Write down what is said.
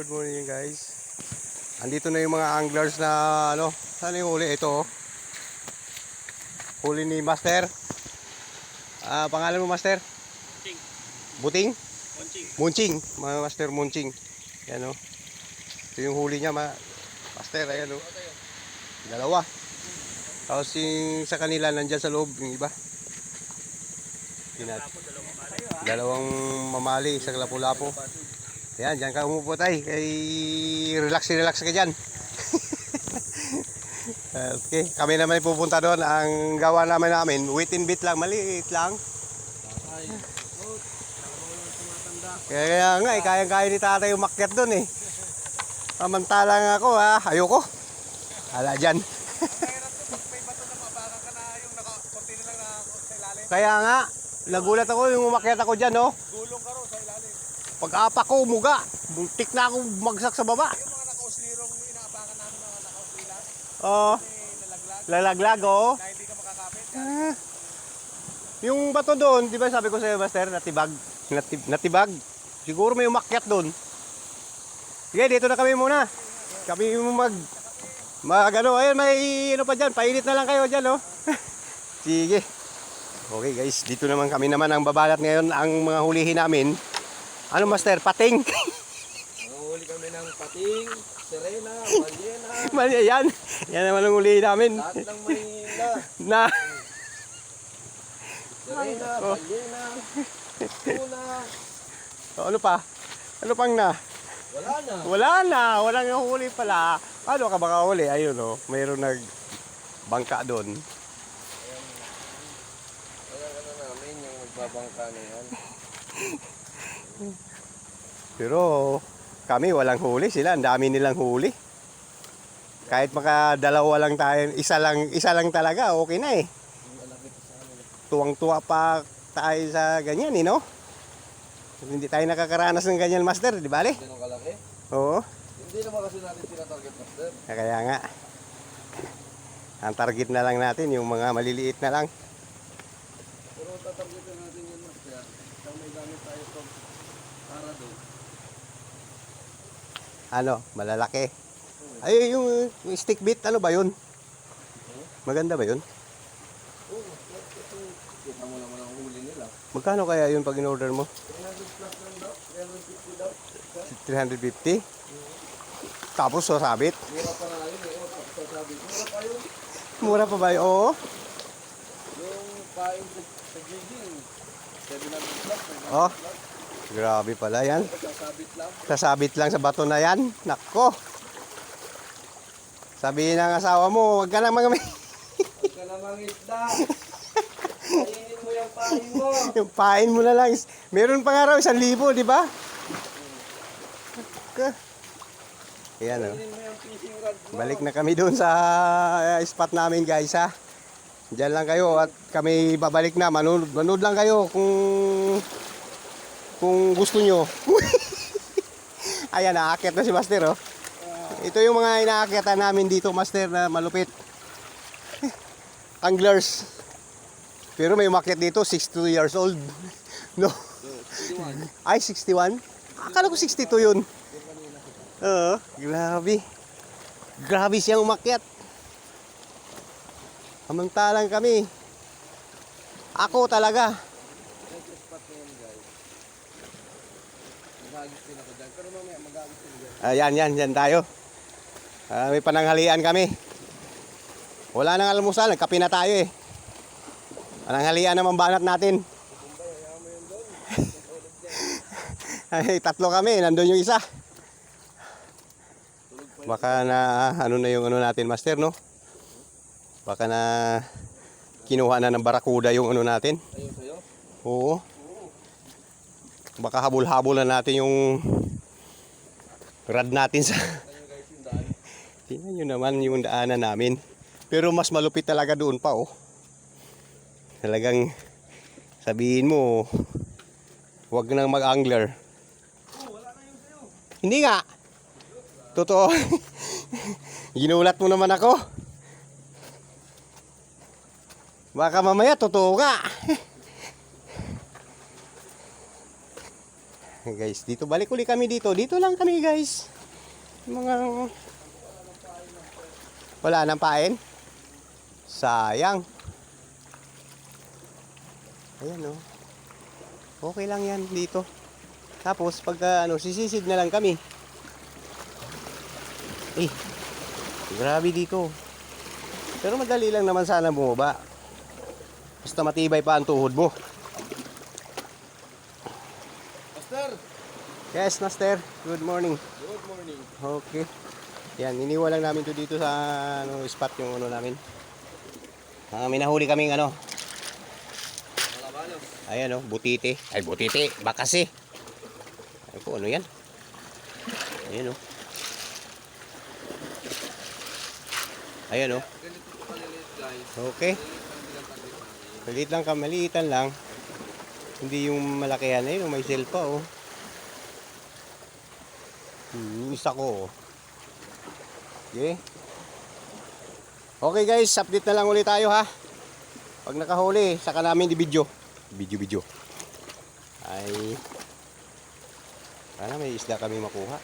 good morning guys. Andito na yung mga anglers na ano, saan yung huli? Ito oh. Huli ni Master. Ah, pangalan mo Master? Munching. Buting? Munching. Munching, mga Master Munching. Yan oh. Ito yung huli niya, ma Master, ayan oh. Dalawa. Tapos yung sa kanila nandyan sa loob, yung iba. Pinat dalawang mamali, isang lapu-lapo. Yan, dyan ka umupo tay. Kay relax, relax ka dyan. okay, kami naman pupunta doon. Ang gawa naman namin, wait and beat lang, maliit lang. Kaya, nga, eh, kaya-kaya ni tatay umakyat doon eh. Samantalang ako ha, ayoko. Ala dyan. Kaya nga, nagulat ako yung umakyat ako dyan, no? Gulong Pag-apak ko, muga. Buntik na ako magsak sa baba. Yung mga naka-uslirong inaabangan namin mga Oo, may nalaglag lalaglag, oh. na hindi ka makakapit. Ah. Yung bato doon, di ba sabi ko sa'yo, Master, natibag. Natib natibag. Siguro may umakyat doon. Sige, dito na kami muna. Kami mag... Mag ano, ayun, may ano pa dyan. Painit na lang kayo dyan, oh. Sige. Okay guys, dito naman kami naman ang babalat ngayon ang mga hulihin namin. Ano master? Pating? Nanguhuli kami ng pating, sirena, balyena, Mali yan. Yan naman ang hulihin namin. lahat ng Manila. Na. Sirena, Oh. balyena, tuna. Ano pa? Ano pang na? Wala na. Wala na, walang huli pala. Ano ka baka huli? Ayun oh, mayroon nag bangka doon. Kaya ano namin yung magbabangka na yan. Pero kami walang huli sila, ang dami nilang huli. Kahit maka dalawa lang tayo, isa lang isa lang talaga, okay na eh. Tuwang-tuwa pa tayo sa ganyan, eh, no? Hindi tayo nakakaranas ng ganyan, master, di ba? Ganun kalaki. Oo. Hindi naman kasi natin tinatarget master. Kaya nga. Ang target na lang natin, yung mga maliliit na lang. Pero tatargetin natin yun master. Kung may gamit tayo para doon. Ano, malalaki. Ay, yung, yung stick bit, ano ba yun? Maganda ba yun? Oo. Kita mo naman ang huli nila. Magkano kaya yun pag in-order mo? 300 plus lang daw. 350 daw. 350? Tapos sasabit? Mura pa nga yun eh. Tapos sasabi. Mura pa yun. Mura pa ba yun? Oo. Yung pain sa, sa giging. 700 plus. 700 Oh. Grabe pala yan. Sasabit lang. Sasabit lang sa bato na yan. Nako. Sabihin ng asawa mo, wag ka na mga Huwag ka namang isda. Kainin mo yung pain mo. yung pain mo na lang. Meron pa nga raw, isang libo, di ba? Ayan o. Mo. Balik na kami doon sa uh, spot namin guys ha. Diyan lang kayo at kami babalik na. Manood, manood lang kayo kung kung gusto nyo. Ayan, naakit na si Master oh. Ito yung mga inaakyatan namin dito Master na malupit. Anglers. Pero may umakyat dito, 62 years old. No? Ay, 61? Akala ko 62 yun. Oo, grabe. Grabe siyang umakyat. Samantalang kami. Ako talaga. Ito spot na yan guys. Magagis din ako dyan. Pero mamaya magagis din dyan. Ayan, yan, yan tayo. Ah, may pananghalian kami. Wala nang almusal, nagkape na tayo eh. Pananghalian naman banat natin. Ay, tatlo kami, nandun yung isa. Baka na, ano na yung ano natin, master, no? Baka na kinuha na ng barakuda yung ano natin. Ayun sa'yo. Oo. Baka habol-habol na natin yung rad natin sa... Tingnan nyo naman yung daanan namin. Pero mas malupit talaga doon pa oh. Talagang sabihin mo, wag nang mag-angler. Hindi nga. Totoo. Ginulat mo naman ako. Baka mamaya totoo nga. guys, dito balik uli kami dito. Dito lang kami guys. Mga wala nang pain. Sayang. Ayan oh. Okay lang yan dito. Tapos pagka ano, sisisid na lang kami. Eh, grabe dito. Pero madali lang naman sana bumaba. Basta matibay pa ang tuhod mo. Yes, Master. Good morning. good morning. Okay. Yan, iniwan lang namin to dito sa ano, spot yung ano namin. Ah, may nahuli kaming ano. Malabalo. Ayan oh, butite. Ay, butite. Bakasi. Ay po, ano yan? Ayan oh. Ayan oh. Okay. Maliit lang. Maliit ka, maliitan lang. Hindi yung malakihan na yun, may cell pa oh. Hmm, yung isa ko oh. Okay. Okay guys, update na lang ulit tayo ha. Pag nakahuli, saka namin di video. Video video. Ay. Sana may isda kami makuha.